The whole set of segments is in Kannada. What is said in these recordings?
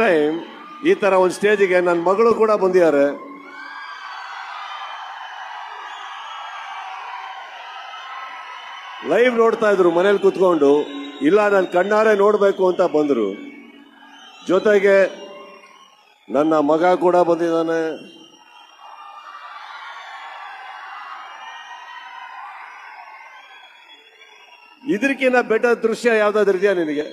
ಟೈಮ್ ಈ ತರ ಒಂದು ಸ್ಟೇಜಿಗೆ ನನ್ನ ಮಗಳು ಕೂಡ ಬಂದಿದ್ದಾರೆ. ಲೈವ್ ನೋಡ್ತಾ ಇದ್ರು, ಮನೇಲಿ ಕುತ್ಕೊಂಡು. ಇಲ್ಲ, ನಾನು ಕಣ್ಣಾರೆ ನೋಡಬೇಕು ಅಂತ ಬಂದರು. ಜೊತೆಗೆ ನನ್ನ ಮಗ ಕೂಡ ಬಂದಿದ್ದಾನೆ. ಇದಕ್ಕಿಂತ ಬೆಟರ್ ದೃಶ್ಯ ಯಾವ್ದಾದ್ರು ಇದೆಯಾ ನಿನಗೆ?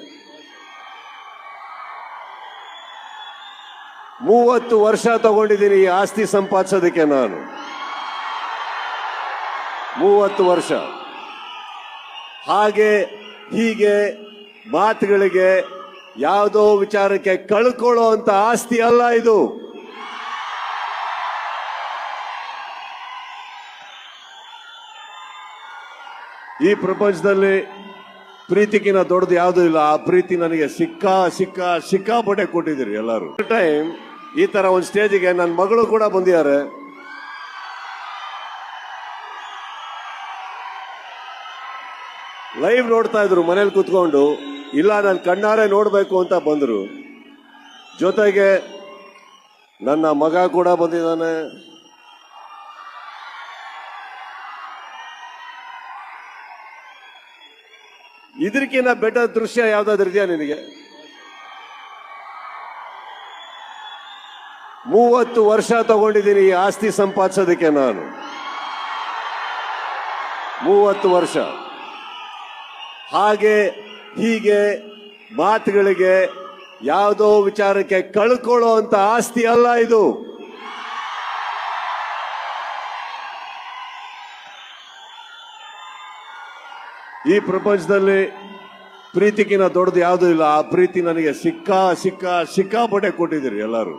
ಮೂವತ್ತು ವರ್ಷ ತಗೊಂಡಿದ್ದೀನಿ ಈ ಆಸ್ತಿ ಸಂಪಾದಿಸೋದಕ್ಕೆ ನಾನು. ಮೂವತ್ತು ವರ್ಷ. ಹಾಗೆ, ಹೀಗೆ, ಮಾತುಗಳಿಗೆ ಯಾವುದೋ ವಿಚಾರಕ್ಕೆ ಕಳ್ಕೊಳ್ಳೋ ಅಂತ ಆಸ್ತಿ ಅಲ್ಲ ಇದು. ಈ ಪ್ರಪಂಚದಲ್ಲಿ ಪ್ರೀತಿಗಿನ ದೊಡ್ಡದು ಯಾವುದೂ ಇಲ್ಲ. ಆ ಪ್ರೀತಿ ನನಗೆ ಸಿಕ್ಕಾ ಸಿಕ್ಕಾ ಸಿಕ್ಕಾಪಟ್ಟೆ ಕೊಟ್ಟಿದ್ದೀರಿ ಎಲ್ಲರೂ. ಟೈಮ್ ಈ ತರ ಒಂದು ಸ್ಟೇಜಿಗೆ ನನ್ನ ಮಗಳು ಕೂಡ ಬಂದಿದ್ದಾರೆ. ಲೈವ್ ನೋಡ್ತಾ ಇದ್ರು, ಮನೇಲಿ ಕುತ್ಕೊಂಡು. ಇಲ್ಲ, ನಾನು ಕಣ್ಣಾರೆ ನೋಡಬೇಕು ಅಂತ ಬಂದರು. ಜೊತೆಗೆ ನನ್ನ ಮಗ ಕೂಡ ಬಂದಿದ್ದಾನೆ. ಇದಕ್ಕಿಂತ ಬೆಟರ್ ದೃಶ್ಯ ಯಾವ್ದಾದ್ರು ಇದೆಯಾ ನಿನಗೆ? ಮೂವತ್ತು ವರ್ಷ ತಗೊಂಡಿದ್ದೀನಿ ಈ ಆಸ್ತಿ ಸಂಪಾದಿಸೋದಕ್ಕೆ ನಾನು. ಮೂವತ್ತು ವರ್ಷ. ಹಾಗೆ ಹೀಗೆ ಮಾತುಗಳಿಗೆ ಯಾವುದೋ ವಿಚಾರಕ್ಕೆ ಕಳ್ಕೊಳ್ಳೋ ಅಂತ ಆಸ್ತಿ ಅಲ್ಲ ಇದು. ಈ ಪ್ರಪಂಚದಲ್ಲಿ ಪ್ರೀತಿಗಿನ ದೊಡ್ಡದು ಯಾವುದೂ ಇಲ್ಲ. ಆ ಪ್ರೀತಿ ನನಗೆ ಸಿಕ್ಕಾ ಸಿಕ್ಕಾ ಸಿಕ್ಕಾಪಟ್ಟೆ ಕೊಟ್ಟಿದ್ದೀರಿ ಎಲ್ಲರೂ.